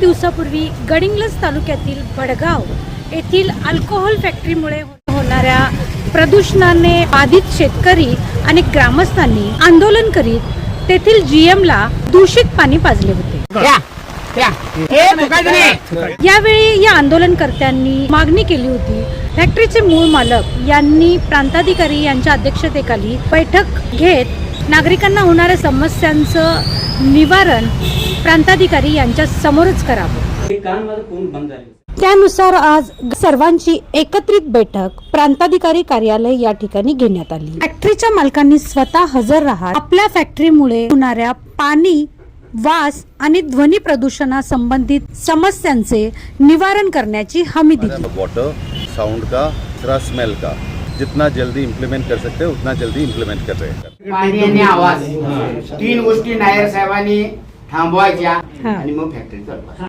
दिवसापूर्वी गडिंग्लज तालुक्यातील भडगाव येथील अल्कोहोल फॅक्टरीमुळे होणाऱ्या प्रदूषणाने बाधित शेतकरी आणि ग्रामस्थांनी आंदोलन करीत तेथील जीएमला दूषित पाणी पाजले होते. यावेळी या आंदोलनकर्त्यांनी मागणी केली होती. फॅक्टरीचे मूळ मालक यांनी प्रांताधिकारी यांच्या अध्यक्षतेखाली बैठक घेत नागरिकांना होणाऱ्या समस्यांचं निवारण प्रांताधिकारी यांच्या समोरच करावं. त्यानुसार आज सर्वांची एकत्रित बैठक प्रांताधिकारी कार्यालय या ठिकाणी घेण्यात आली. फॅक्टरीच्या मालकांनी स्वतः हजर राहत आपल्या फॅक्टरीमुळे होणाऱ्या पाणी वास आणि ध्वनी प्रदूषणासंबंधित समस्यांचे निवारण करण्याची हमी दिली. वाटर साउंड का दूसरा स्मेल का? जितना जल्दी इम्प्लीमेंट कर सकते हैं उतना जल्दी इम्प्लीमेंट कर रहे हैं. पाणी आणि आवाज तीन गोष्टी नायर साहेबांनी थांबवायच्या हा. आणि मग फॅक्टरी चालवायची